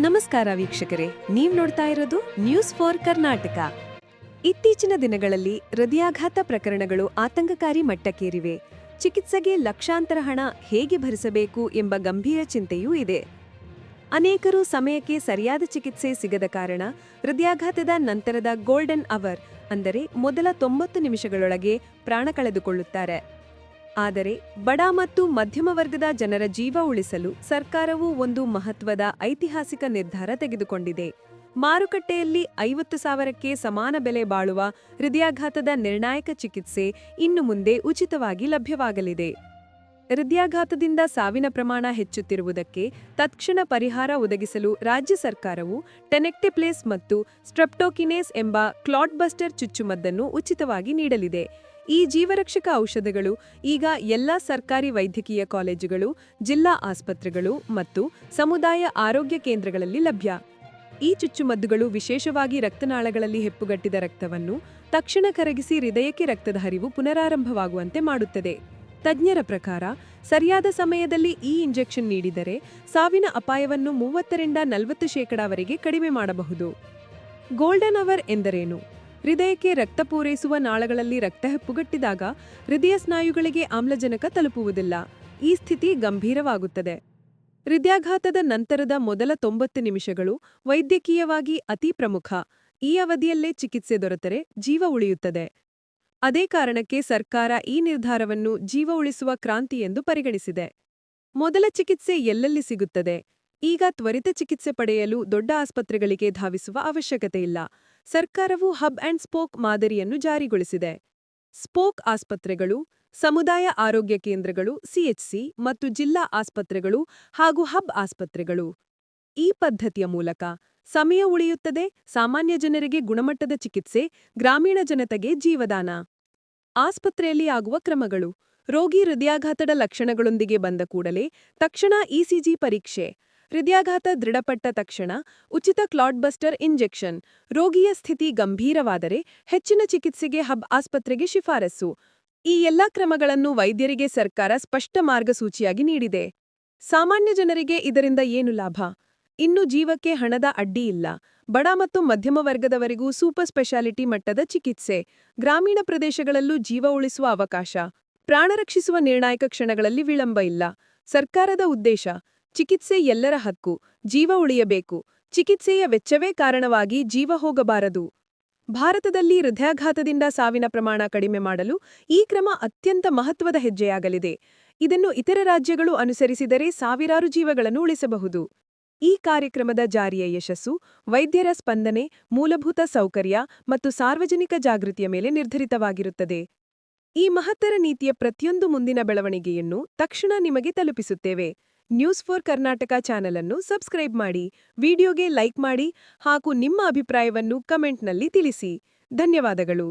ನಮಸ್ಕಾರ ವೀಕ್ಷಕರೇ, ನೀವು ನೋಡ್ತಾ ಇರೋದು ನ್ಯೂಸ್ ಫಾರ್ ಕರ್ನಾಟಕ ಇತ್ತೀಚಿನ ದಿನಗಳಲ್ಲಿ ಹೃದಯಾಘಾತ ಪ್ರಕರಣಗಳು ಆತಂಕಕಾರಿ ಮಟ್ಟಕ್ಕೇರಿವೆ. ಚಿಕಿತ್ಸೆಗೆ ಲಕ್ಷಾಂತರ ಹಣ ಹೇಗೆ ಭರಿಸಬೇಕು ಎಂಬ ಗಂಭೀರ ಚಿಂತೆಯೂ ಇದೆ. ಅನೇಕರು ಸಮಯಕ್ಕೆ ಸರಿಯಾದ ಚಿಕಿತ್ಸೆ ಸಿಗದ ಕಾರಣ ಹೃದಯಾಘಾತದ ನಂತರದ ಗೋಲ್ಡನ್ ಅವರ್ ಅಂದರೆ ಮೊದಲ ತೊಂಬತ್ತು ನಿಮಿಷಗಳೊಳಗೆ ಪ್ರಾಣ ಕಳೆದುಕೊಳ್ಳುತ್ತಾರೆ. ಆದರೆ ಬಡ ಮತ್ತು ಮಧ್ಯಮ ವರ್ಗದ ಜನರ ಜೀವ ಉಳಿಸಲು ಸರ್ಕಾರವು ಒಂದು ಮಹತ್ವದ ಐತಿಹಾಸಿಕ ನಿರ್ಧಾರ ತೆಗೆದುಕೊಂಡಿದೆ. ಮಾರುಕಟ್ಟೆಯಲ್ಲಿ ಐವತ್ತು ಸಾವಿರಕ್ಕೆ ಸಮಾನ ಬೆಲೆ ಬಾಳುವ ಹೃದಯಾಘಾತದ ನಿರ್ಣಾಯಕ ಚಿಕಿತ್ಸೆ ಇನ್ನು ಮುಂದೆ ಉಚಿತವಾಗಿ ಲಭ್ಯವಾಗಲಿದೆ. ಹೃದಯಾಘಾತದಿಂದ ಸಾವಿನ ಪ್ರಮಾಣ ಹೆಚ್ಚುತ್ತಿರುವುದಕ್ಕೆ ತತ್ಕ್ಷಣ ಪರಿಹಾರ ಒದಗಿಸಲು ರಾಜ್ಯ ಸರ್ಕಾರವು ಟೆನೆಕ್ಟಿಪ್ಲೇಸ್ ಮತ್ತು ಸ್ಟ್ರೆಪ್ಟೋಕಿನೇಸ್ ಎಂಬ ಕ್ಲಾಟ್ಬಸ್ಟರ್ ಚುಚ್ಚುಮದ್ದನ್ನು ಉಚಿತವಾಗಿ ನೀಡಲಿದೆ. ಈ ಜೀವರಕ್ಷಕ ಔಷಧಗಳು ಈಗ ಎಲ್ಲಾ ಸರ್ಕಾರಿ ವೈದ್ಯಕೀಯ ಕಾಲೇಜುಗಳು, ಜಿಲ್ಲಾ ಆಸ್ಪತ್ರೆಗಳು ಮತ್ತು ಸಮುದಾಯ ಆರೋಗ್ಯ ಕೇಂದ್ರಗಳಲ್ಲಿ ಲಭ್ಯ. ಈ ಚುಚ್ಚುಮದ್ದುಗಳು ವಿಶೇಷವಾಗಿ ರಕ್ತನಾಳಗಳಲ್ಲಿ ಹೆಪ್ಪುಗಟ್ಟಿದ ರಕ್ತವನ್ನು ತಕ್ಷಣ ಕರಗಿಸಿ ಹೃದಯಕ್ಕೆ ರಕ್ತದ ಹರಿವು ಪುನರಾರಂಭವಾಗುವಂತೆ ಮಾಡುತ್ತದೆ. ತಜ್ಞರ ಪ್ರಕಾರ, ಸರಿಯಾದ ಸಮಯದಲ್ಲಿ ಈ ಇಂಜೆಕ್ಷನ್ ನೀಡಿದರೆ ಸಾವಿನ ಅಪಾಯವನ್ನು ಮೂವತ್ತರಿಂದ ನಲವತ್ತು ಶೇಕಡಾವರೆಗೆ ಕಡಿಮೆ ಮಾಡಬಹುದು. ಗೋಲ್ಡನ್ ಅವರ್ ಎಂದರೇನು? ಹೃದಯಕ್ಕೆ ರಕ್ತ ಪೂರೈಸುವ ನಾಳಗಳಲ್ಲಿ ರಕ್ತ ಹೆಪ್ಪುಗಟ್ಟಿದಾಗ ಹೃದಯ ಸ್ನಾಯುಗಳಿಗೆ ಆಮ್ಲಜನಕ ತಲುಪುವುದಿಲ್ಲ. ಈ ಸ್ಥಿತಿ ಗಂಭೀರವಾಗುತ್ತದೆ. ಹೃದಯಾಘಾತದ ನಂತರದ ಮೊದಲ ತೊಂಬತ್ತು ನಿಮಿಷಗಳು ವೈದ್ಯಕೀಯವಾಗಿ ಅತಿ ಪ್ರಮುಖ. ಈ ಅವಧಿಯಲ್ಲೇ ಚಿಕಿತ್ಸೆ ದೊರೆತರೆ ಜೀವ ಉಳಿಯುತ್ತದೆ. ಅದೇ ಕಾರಣಕ್ಕೆ ಸರ್ಕಾರ ಈ ನಿರ್ಧಾರವನ್ನು ಜೀವ ಉಳಿಸುವ ಕ್ರಾಂತಿ ಎಂದು ಪರಿಗಣಿಸಿದೆ. ಮೊದಲ ಚಿಕಿತ್ಸೆ ಎಲ್ಲೆಲ್ಲಿ ಸಿಗುತ್ತದೆ? ಈಗ ತ್ವರಿತ ಚಿಕಿತ್ಸೆ ಪಡೆಯಲು ದೊಡ್ಡ ಆಸ್ಪತ್ರೆಗಳಿಗೆ ಧಾವಿಸುವ ಅವಶ್ಯಕತೆ ಇಲ್ಲ. ಸರ್ಕಾರವು ಹಬ್ ಅಂಡ್ ಸ್ಪೋಕ್ ಮಾದರಿಯನ್ನು ಜಾರಿಗೊಳಿಸಿದೆ. ಸ್ಪೋಕ್ ಆಸ್ಪತ್ರೆಗಳು, ಸಮುದಾಯ ಆರೋಗ್ಯ ಕೇಂದ್ರಗಳು ಸಿಎಚ್ಸಿ ಮತ್ತು ಜಿಲ್ಲಾ ಆಸ್ಪತ್ರೆಗಳು ಹಾಗೂ ಹಬ್ ಆಸ್ಪತ್ರೆಗಳು. ಈ ಪದ್ಧತಿಯ ಮೂಲಕ ಸಮಯ ಉಳಿಯುತ್ತದೆ, ಸಾಮಾನ್ಯ ಜನರಿಗೆ ಗುಣಮಟ್ಟದ ಚಿಕಿತ್ಸೆ, ಗ್ರಾಮೀಣ ಜನತೆಗೆ ಜೀವದಾನ. ಆಸ್ಪತ್ರೆಯಲ್ಲಿ ಆಗುವ ಕ್ರಮಗಳು. ರೋಗಿ ಹೃದಯಾಘಾತದ ಲಕ್ಷಣಗಳೊಂದಿಗೆ ಬಂದ ಕೂಡಲೇ ತಕ್ಷಣ ಇಸಿಜಿ ಪರೀಕ್ಷೆ. ಹೃದಯಾಘಾತ ದೃಢಪಟ್ಟ ತಕ್ಷಣ ಉಚಿತ ಕ್ಲಾಟ್ಬಸ್ಟರ್ ಇಂಜೆಕ್ಷನ್. ರೋಗಿಯ ಸ್ಥಿತಿ ಗಂಭೀರವಾದರೆ ಹೆಚ್ಚಿನ ಚಿಕಿತ್ಸೆಗೆ ಹಬ್ ಆಸ್ಪತ್ರೆಗೆ ಶಿಫಾರಸು. ಈ ಎಲ್ಲಾ ಕ್ರಮಗಳನ್ನು ವೈದ್ಯರಿಗೆ ಸರ್ಕಾರ ಸ್ಪಷ್ಟ ಮಾರ್ಗಸೂಚಿಯಾಗಿ ನೀಡಿದೆ. ಸಾಮಾನ್ಯ ಜನರಿಗೆ ಇದರಿಂದ ಏನು ಲಾಭ? ಇನ್ನು ಜೀವಕ್ಕೆ ಹಣದ ಅಡ್ಡಿ ಇಲ್ಲ. ಬಡ ಮತ್ತು ಮಧ್ಯಮ ವರ್ಗದವರಿಗೂ ಸೂಪರ್ ಸ್ಪೆಷಾಲಿಟಿ ಮಟ್ಟದ ಚಿಕಿತ್ಸೆ. ಗ್ರಾಮೀಣ ಪ್ರದೇಶಗಳಲ್ಲೂ ಜೀವ ಉಳಿಸುವ ಅವಕಾಶ. ಪ್ರಾಣ ರಕ್ಷಿಸುವ ನಿರ್ಣಾಯಕ ಕ್ಷಣಗಳಲ್ಲಿ ವಿಳಂಬ ಇಲ್ಲ. ಸರ್ಕಾರದ ಉದ್ದೇಶ, ಚಿಕಿತ್ಸೆ ಎಲ್ಲರ ಹಕ್ಕು, ಜೀವ ಉಳಿಯಬೇಕು. ಚಿಕಿತ್ಸೆಯ ವೆಚ್ಚವೇ ಕಾರಣವಾಗಿ ಜೀವ ಹೋಗಬಾರದು. ಭಾರತದಲ್ಲಿ ಹೃದಯಾಘಾತದಿಂದ ಸಾವಿನ ಪ್ರಮಾಣ ಕಡಿಮೆ ಮಾಡಲು ಈ ಕ್ರಮ ಅತ್ಯಂತ ಮಹತ್ವದ ಹೆಜ್ಜೆಯಾಗಲಿದೆ. ಇದನ್ನು ಇತರ ರಾಜ್ಯಗಳು ಅನುಸರಿಸಿದರೆ ಸಾವಿರಾರು ಜೀವಗಳನ್ನು ಉಳಿಸಬಹುದು. ಈ ಕಾರ್ಯಕ್ರಮದ ಜಾರಿಯ ಯಶಸ್ಸು ವೈದ್ಯರ ಸ್ಪಂದನೆ, ಮೂಲಭೂತ ಸೌಕರ್ಯ ಮತ್ತು ಸಾರ್ವಜನಿಕ ಜಾಗೃತಿಯ ಮೇಲೆ ನಿರ್ಧರಿತವಾಗಿರುತ್ತದೆ. ಈ ಮಹತ್ತರ ನೀತಿಯ ಪ್ರತಿಯೊಂದು ಮುಂದಿನ ಬೆಳವಣಿಗೆಯನ್ನು ತಕ್ಷಣ ನಿಮಗೆ ತಲುಪಿಸುತ್ತೇವೆ. ನ್ಯೂಸ್ ಫೋರ್ ಕರ್ನಾಟಕ ಚಾನೆಲ್ ಅನ್ನು ಸಬ್ಸ್ಕ್ರೈಬ್ ಮಾಡಿ, ವಿಡಿಯೋಗೆ ಲೈಕ್ ಮಾಡಿ ಹಾಗೂ ನಿಮ್ಮ ಅಭಿಪ್ರಾಯವನ್ನು ಕಮೆಂಟ್ನಲ್ಲಿ ತಿಳಿಸಿ. ಧನ್ಯವಾದಗಳು.